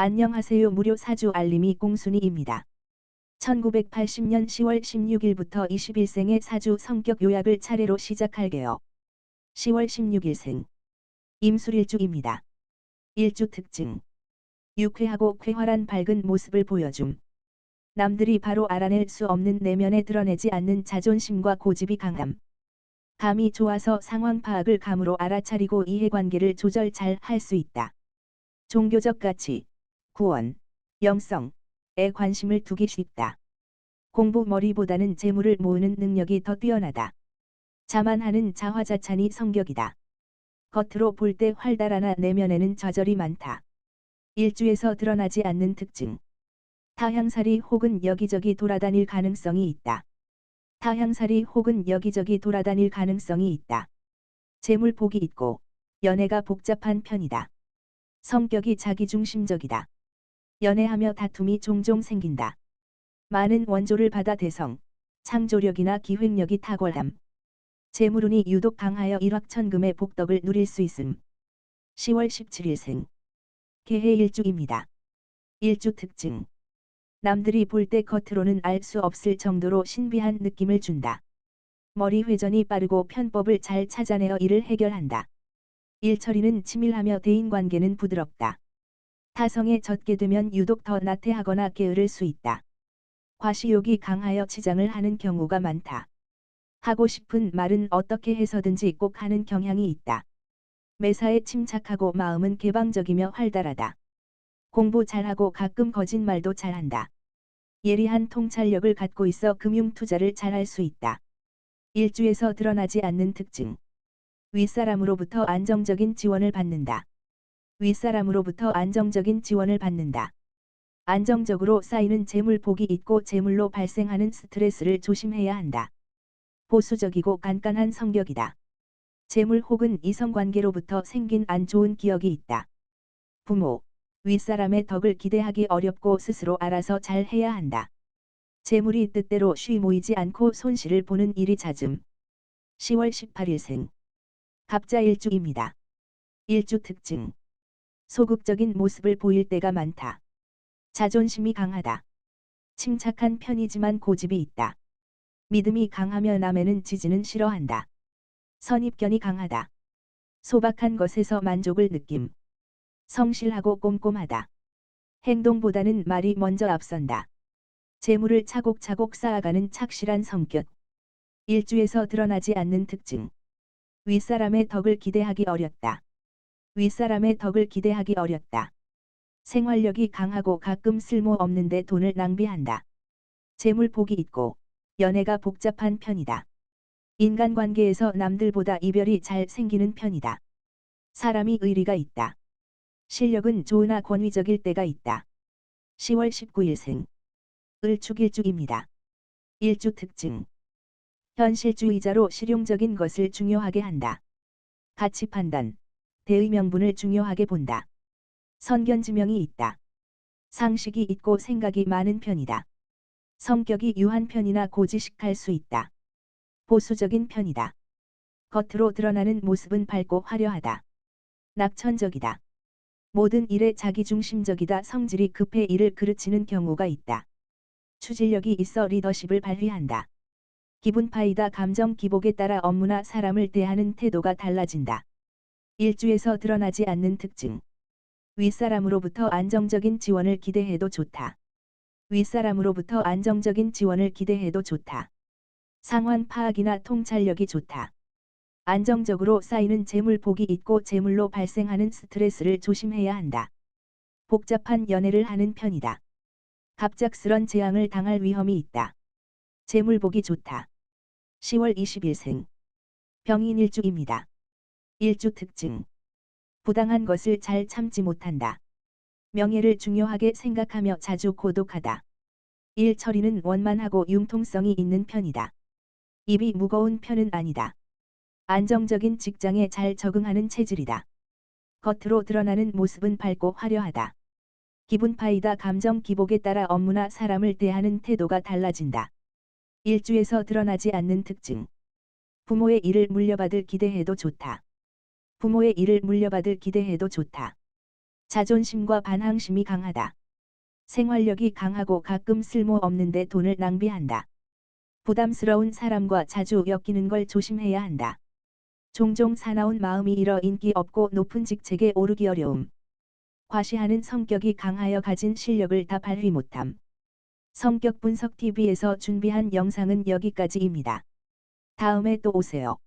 안녕하세요. 무료 사주 알림이 공순이입니다. 1980년 10월 16일부터 21생의 사주 성격 요약을 차례로 시작할게요. 10월 16일생 임술일주입니다. 일주 특징 유쾌하고 쾌활한 밝은 모습을 보여줌. 남들이 바로 알아낼 수 없는 내면에 드러내지 않는 자존심과 고집이 강함. 감이 좋아서 상황 파악을 감으로 알아차리고 이해관계를 조절 잘 할 수 있다. 종교적 가치, 구원, 영성에 관심을 두기 쉽다. 공부 머리보다는 재물을 모으는 능력이 더 뛰어나다. 자만하는 자화자찬이 성격이다. 겉으로 볼 때 활달하나 내면에는 좌절이 많다. 일주에서 드러나지 않는 특징. 타향살이 혹은 여기저기 돌아다닐 가능성이 있다. 타향살이 혹은 여기저기 돌아다닐 가능성이 있다. 재물 복이 있고 연애가 복잡한 편이다. 성격이 자기중심적이다. 연애하며 다툼이 종종 생긴다. 많은 원조를 받아 대성, 창조력이나 기획력이 탁월함. 재물운이 유독 강하여 일확천금의 복덕을 누릴 수 있음. 10월 17일 생. 개해 일주입니다. 일주 특징. 남들이 볼 때 겉으로는 알 수 없을 정도로 신비한 느낌을 준다. 머리 회전이 빠르고 편법을 잘 찾아내어 일을 해결한다. 일처리는 치밀하며 대인관계는 부드럽다. 타성에 젖게 되면 유독 더 나태하거나 게으를 수 있다. 과시욕이 강하여 치장을 하는 경우가 많다. 하고 싶은 말은 어떻게 해서든지 꼭 하는 경향이 있다. 매사에 침착하고 마음은 개방적이며 활달하다. 공부 잘하고 가끔 거짓말도 잘한다. 예리한 통찰력을 갖고 있어 금융 투자를 잘할 수 있다. 일주에서 드러나지 않는 특징. 윗사람으로부터 안정적인 지원을 받는다. 윗사람으로부터 안정적인 지원을 받는다. 안정적으로 쌓이는 재물 복이 있고 재물로 발생하는 스트레스를 조심해야 한다. 보수적이고 깐깐한 성격이다. 재물 혹은 이성관계로부터 생긴 안 좋은 기억이 있다. 부모, 윗사람의 덕을 기대하기 어렵고 스스로 알아서 잘 해야 한다. 재물이 뜻대로 쉬 모이지 않고 손실을 보는 일이 잦음. 10월 18일생. 갑자 일주입니다. 일주 특징. 소극적인 모습을 보일 때가 많다. 자존심이 강하다. 침착한 편이지만 고집이 있다. 믿음이 강하며 남에는 지지는 싫어한다. 선입견이 강하다. 소박한 것에서 만족을 느낌. 성실하고 꼼꼼하다. 행동보다는 말이 먼저 앞선다. 재물을 차곡차곡 쌓아가는 착실한 성격. 일주에서 드러나지 않는 특징. 윗사람의 덕을 기대하기 어렵다. 윗사람의 덕을 기대하기 어렵다. 생활력이 강하고 가끔 쓸모 없는데 돈을 낭비한다. 재물 복이 있고 연애가 복잡한 편이다. 인간관계에서 남들보다 이별이 잘 생기는 편이다. 사람이 의리가 있다. 실력은 좋으나 권위적일 때가 있다. 10월 19일 생. 을축일주입니다. 일주 특징. 현실주의자로 실용적인 것을 중요하게 한다. 가치 판단, 대의 명분을 중요하게 본다. 선견지명이 있다. 상식이 있고 생각이 많은 편이다. 성격이 유한 편이나 고지식할 수 있다. 보수적인 편이다. 겉으로 드러나는 모습은 밝고 화려하다. 낙천적이다. 모든 일에 자기중심적이다. 성질이 급해 일을 그르치는 경우가 있다. 추진력이 있어 리더십을 발휘한다. 기분파이다. 감정 기복에 따라 업무나 사람을 대하는 태도가 달라진다. 일주에서 드러나지 않는 특징. 윗사람으로부터 안정적인 지원을 기대해도 좋다. 윗사람으로부터 안정적인 지원을 기대해도 좋다. 상환 파악이나 통찰력이 좋다. 안정적으로 쌓이는 재물 복이 있고 재물로 발생하는 스트레스를 조심해야 한다. 복잡한 연애를 하는 편이다. 갑작스런 재앙을 당할 위험이 있다. 재물 복이 좋다. 10월 20일 생. 병인 일주입니다. 일주 특징. 부당한 것을 잘 참지 못한다. 명예를 중요하게 생각하며 자주 고독하다. 일 처리는 원만하고 융통성이 있는 편이다. 입이 무거운 편은 아니다. 안정적인 직장에 잘 적응하는 체질이다. 겉으로 드러나는 모습은 밝고 화려하다. 기분파이다 감정 기복에 따라 업무나 사람을 대하는 태도가 달라진다. 일주에서 드러나지 않는 특징. 부모의 일을 물려받을 기대해도 좋다. 부모의 일을 물려받을 기대해도 좋다. 자존심과 반항심이 강하다. 생활력이 강하고 가끔 쓸모없는데 돈을 낭비한다. 부담스러운 사람과 자주 엮이는 걸 조심해야 한다. 종종 사나운 마음이 일어 인기 없고 높은 직책에 오르기 어려움. 과시하는 성격이 강하여 가진 실력을 다 발휘 못함. 성격 분석 TV에서 준비한 영상은 여기까지입니다. 다음에 또 오세요.